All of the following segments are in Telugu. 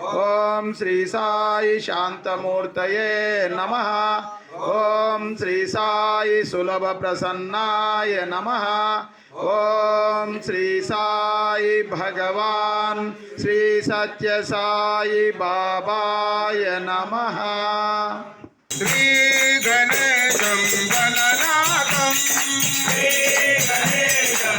ओम श्री साई शांतमूर्त नमः। ओं श्री साई सुलभप्रसन्नाय नमः। ॐ श्री साई भगवान श्री सत्य साई बाबाय नमः। श्री गणेशं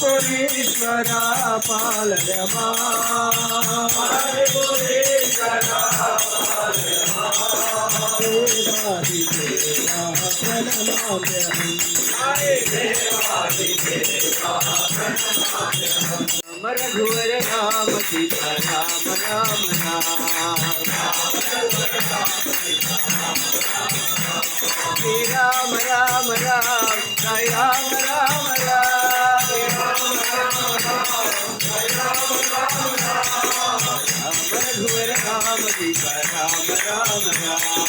ಪುರೇಶ್ವರ ಪಾಲನ ಮಾೇವಾದಿ ದೇವಾ ಪ್ರಣಮಾಮ್ಯ राम रघुवर राम सीता राम राम राम राम Ram, Ram,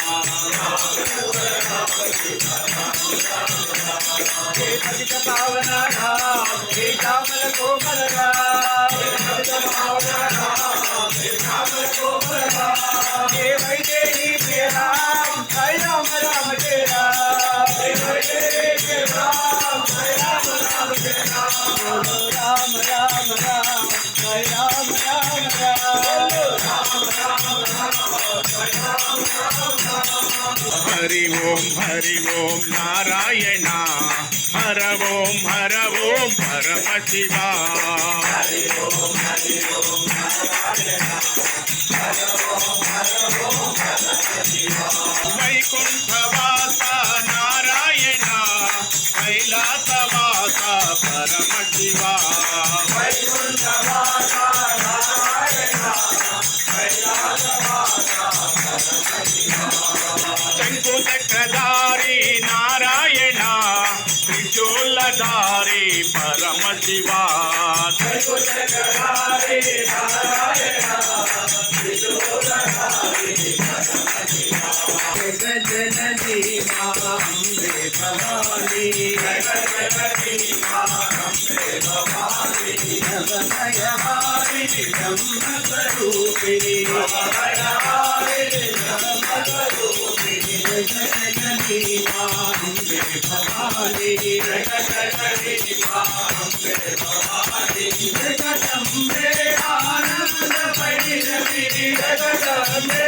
ஹரி ஓம் நாராயணா ஹர ஓம் ஹர ஓம் பரமசிவா త్రిశూలధారి పరమ శివ జగజననీ మాంబే భవానీ నవనయహారిణి బ్రహ్మస్వరూపిణి జగజననీ भवानी जगदगरी काम्बे भवानी जगदम्बे आनंद परिजमी जगदम्बे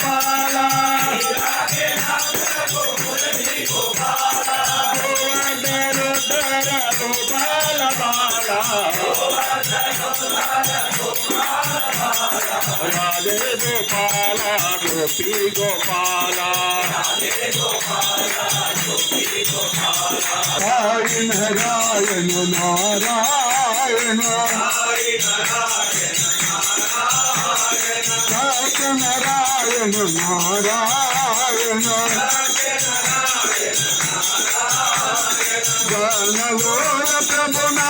గోపాల గోపీ గోపాల నారాయణ నారాయణ నారాయణ నారాయణ నారాయణ గణగోళ ప్రభునా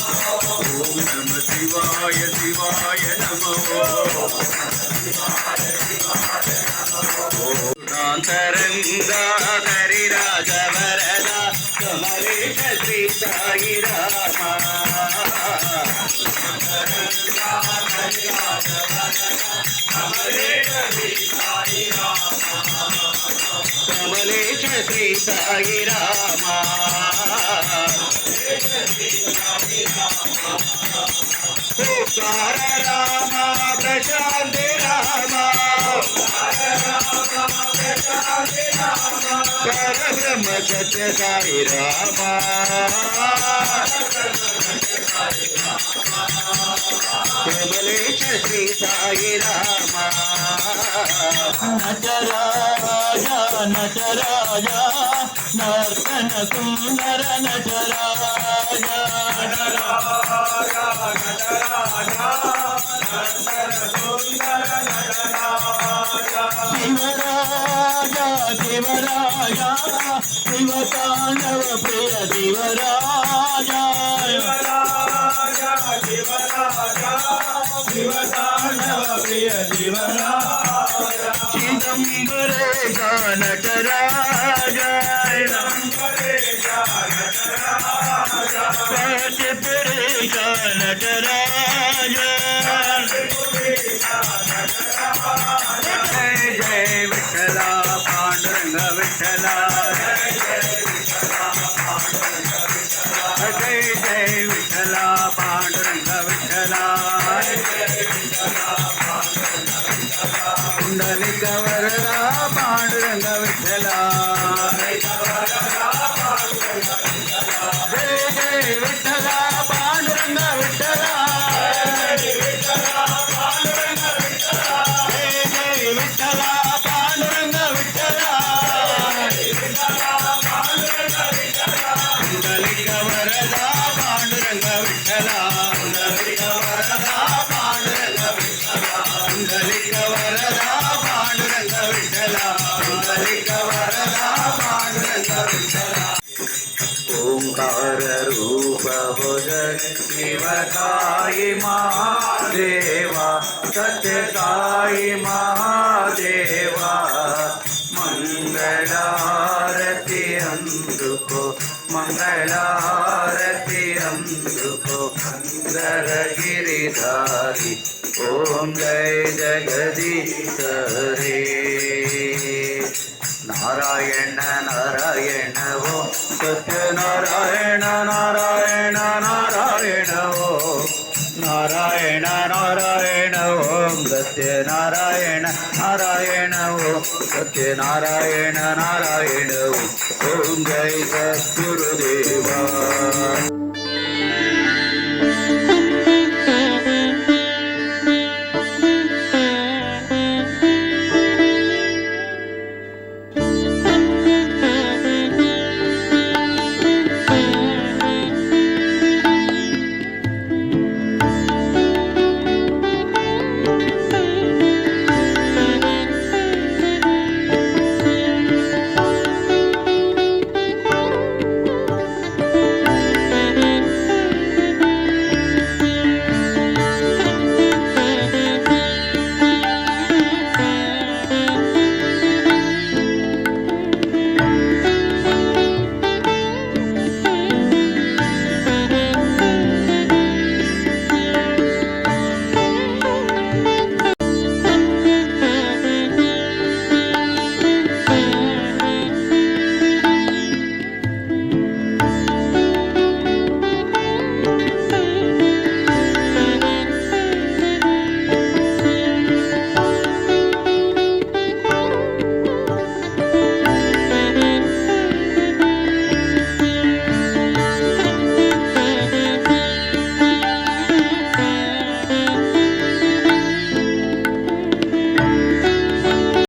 కమలేశ శ్రీ సాయి రామ ఓంకార రామ ప్రశాంతి రామ పరబ్రహ్మ సత్య సాయి రామ. కమలేశ శ్రీ సాయి రామ నటరాజ నటరాజ నర్తన సుందర నటరాజ శివరాజా శివ తాండవ ప్రియ శివరాజా. చిదంబరేశ నటరాజ పతిపురేశ నటరాజ रूप हो शिवकाय महादेवा, सत्यकाय महादेवा, मंगलारती अंधुको मंगलारती अंधुको अंदर गिरिधारी ओम जय जगदीश रे नारायण नारायण वो सत्य नारायण नारायण नारायण वो नारायण नारायण ओम सत्य नारायण नारायण वो सत्य नारायण नारायण ओम जय सद्गुरुदेवा।